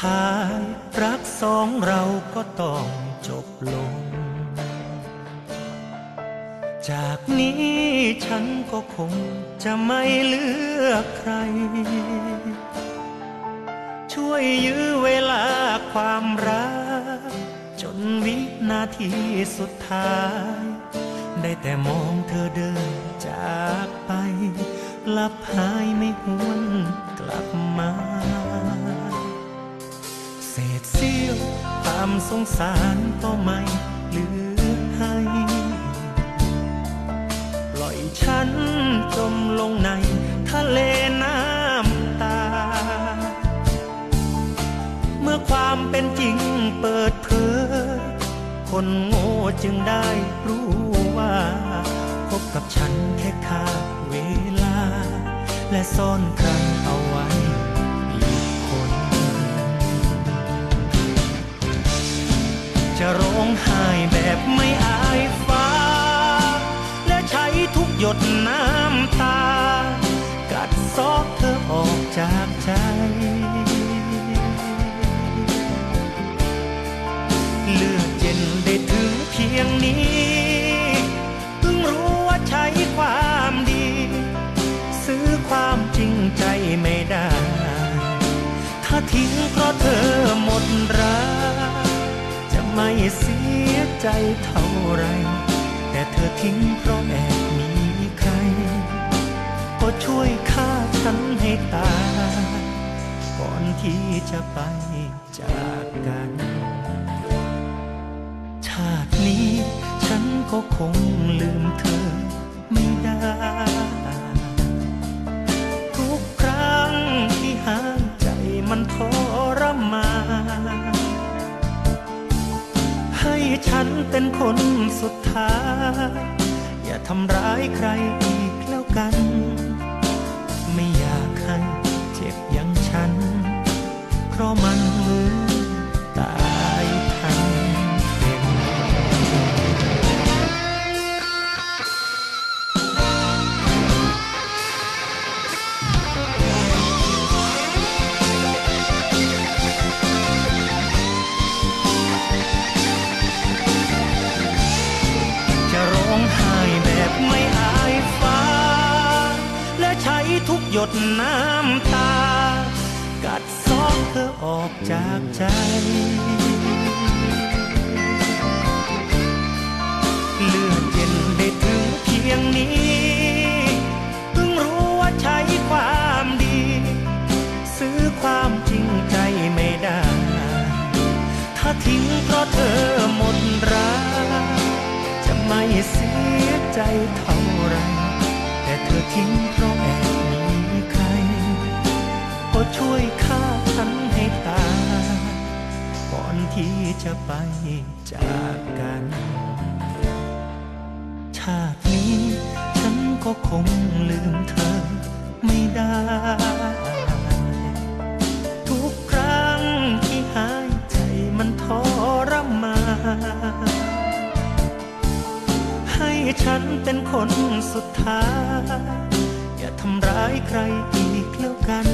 ท้ายรักสองเราก็ต้องจบลง จากนี้ฉันก็คงจะไม่เลือกใคร ช่วยยื้อเวลาความรัก จนวินาทีสุดท้าย ได้แต่มองเธอเดินจากไปลับหายไม่หวนกลับมา ความสงสารก็ไม่เหลือให้ ปล่อยฉันจมลงในทะเลน้ำตา เมื่อความเป็นจริงเปิดเผยคนโง่จึงได้รู้ว่าพบกับฉันแค่ค่าเวลา และซ่อนครเจะร้องไห้แบบไม่อายฟ้า และใช้ทุกหยดน้ำตา กัดซอกเธอออกจากใจ เลือดเย็นได้ถึงเพียงนี้เพิ่งรู้ว่าใช้ความดี ซื้อความจริงใจไม่ได้ ถ้าทิ้งเพราะเธอหมดรัก ไม่เสียใจเท่าไร แต่เธอทิ้งเพราะแอบมีใคร ก็ช่วยฆ่าฉันให้ตาย ก่อนที่จะไปจากกัน ชาตินี้ฉันก็คงลืมเธอไม่ได้ ทุกครั้งที่ห่ายใจมันทร ฉันเป็นคนสุดท้าย อย่าทำร้ายใครอีกแล้วกัน ไม่อยาก ดน้ำตา กัดซอกเธอออกจากใจ เลือดเย็นได้ถึงเพียงนี้เพิ่งรู้ว่าใช้ความดี ซื้อความจริงใจไม่ได้ ถ้าทิ้งเพราะเธอหมดรักจะไม่เสียใจเท่าไรแต่เธอทิ้งเพราะ ช่วยฆ่าฉันให้ตายก่อนที่จะไปจากกัน ชาตินี้ฉันก็คงลืมเธอไม่ได้ ทุกครั้งที่หายใจมันทรมานให้ฉันเป็นคนสุดท้าย อย่าทำร้ายใครอีกแล้วกัน